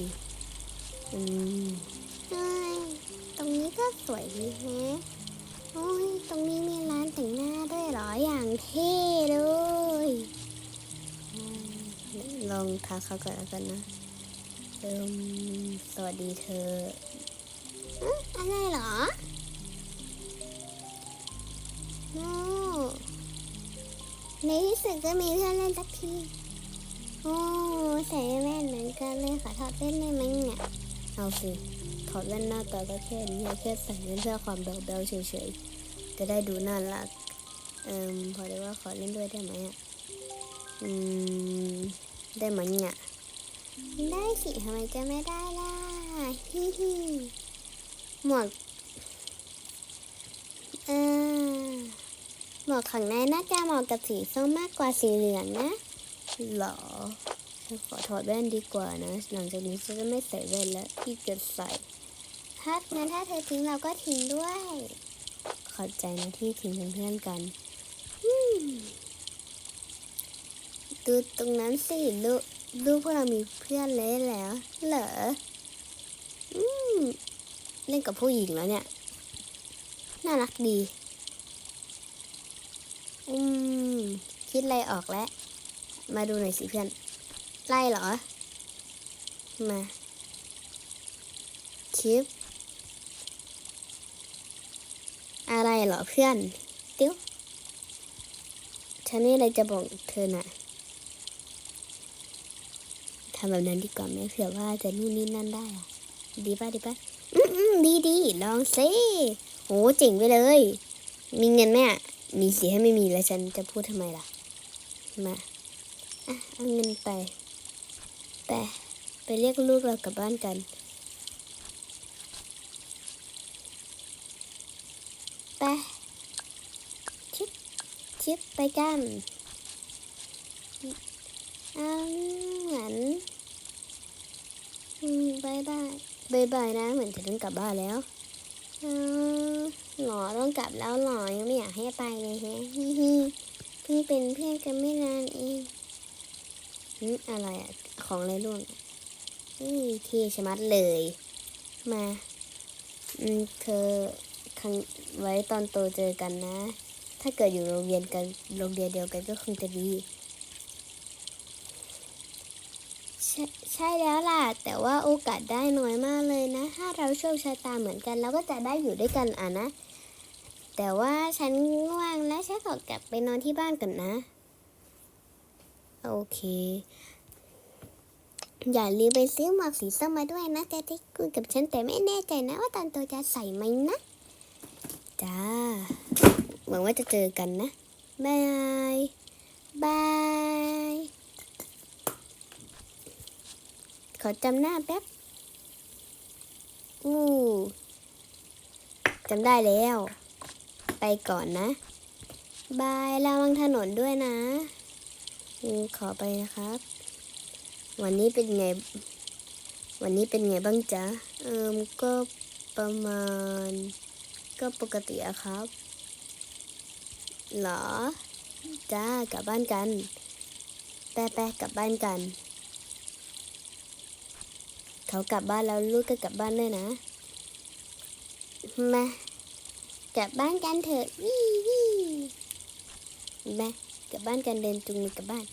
ดีอืมเฮ้ยตรงนี้ก็สวยดีแฮะโอ้ยตรงนี้มีร้านแต่งหน้าด้วยเหรออย่างเท่เลยลองทักเขาก่อนแล้วกันนะเอิมสวัสดีเธออะอะไรเหรอโอ้ในที่สุดก็มีเพื่อนเล่นสักทีโอ้ใส่แว่นเหมือนกันเลยขอถอดแว่นได้ไหมเนี่ย เอาสิถอดแว่นหน้าตาก็แค่นี้แค่ใส่เล่นเพื่อความเบลเบลเฉยๆ จะได้ดูน่ารัก เอิมพอได้ว่าขอเล่นด้วยได้ไหมอะ อืม ได้ไหมเนี่ย ได้สิทำไมจะไม่ได้ล่ะฮิฮิหมวกเออหมวกของนายน่าจะเหมาะกับสีส้มมากกว่าสีเหลืองนะ หรอฉันขอถอดแว่นดีกว่านะ หลังจากนี้ฉันจะไม่ใส่แว่นแล้วที่เกิดใส่ถ้างั้นถ้าเธอทิ้งเราก็ทิ้งด้วย ขอบใจนะที่ทิ้งเป็นเพื่อนกันดูตรงนั้นสิลูกลูกพวกเรามีเพื่อนเล่นแล้ว เหรออืมเล่นกับผู้หญิงแล้วเนี่ย น่ารักดี อืม คิดอะไรออกแล้ว มาดูหน่อยสิเพื่อน ไล่เหรอ มาชิป อะไรเหรอเพื่อน ติ้วฉันนี่อะไรจะบอกเธอน่ะทำแบบนั้นดีกว่าไหมเผื่อว่าจะนู่นนี่นั่นได้อะดีป่ะดีป่ะอืมอืมดีดีลองสิโหเจ๋งไปเลย มีเงินไหมอะมีสิให้ไม่มีแล้วฉันจะพูดทำไมล่ะ มา เอาเงินไปไปไปเรียกลูกเรากลับบ้านกัน ไป ชิป ชิปไปกันอ้าวเหมือนบายบายบายบายนะ เหมือนจะต้องกลับบ้านแล้วหลอต้องกลับแล้วหลอยังไม่อยากให้ไปเลยแฮะฮิฮิเพิ่งเป็นเพื่อนกันไม่นานเอง อืมอะไรอะของอะไรร่วงอืมเที่ชมัดเลย มาอืมเธอครั้งไว้ตอนโตเจอกันนะ ถ้าเกิดอยู่โรงเรียนกันโรงเรียนเดียวกันก็คงจะดีใช่ใช่แล้วล่ะ แต่ว่าโอกาสได้น้อยมากเลยนะ ถ้าเราโชคชะตาเหมือนกันเราก็จะได้อยู่ด้วยกันอะนะ แต่ว่าฉันง่วงและฉันขอกลับไปนอนที่บ้านก่อนนะ โอเค อย่าลืมไปซื้อหมวกสีส้มมาด้วยนะจะได้คุยกับฉันแต่ไม่แน่ใจนะ ว่าตอนโตจะใส่ไหมนะ จ้า หวังว่าจะเจอกันนะ บาย บาย ขอจำหน้าแป๊บ อู้จำได้แล้ว ไปก่อนนะ บายระวังถนนด้วยนะ อืมขอไปนะครับ วันนี้เป็นไง วันนี้เป็นไงบ้างจ๊ะเอิมก็ประมาณ ก็ปกติอะครับเหรอ จ้ากลับบ้านกัน แปะแปะกลับบ้านกัน เขากลับบ้านแล้วลูกก็กลับบ้านด้วยนะ มากลับบ้านกันเถอะวี่วี่แม่ กลับบ้านกันเดินจุงมือกลับบ้าน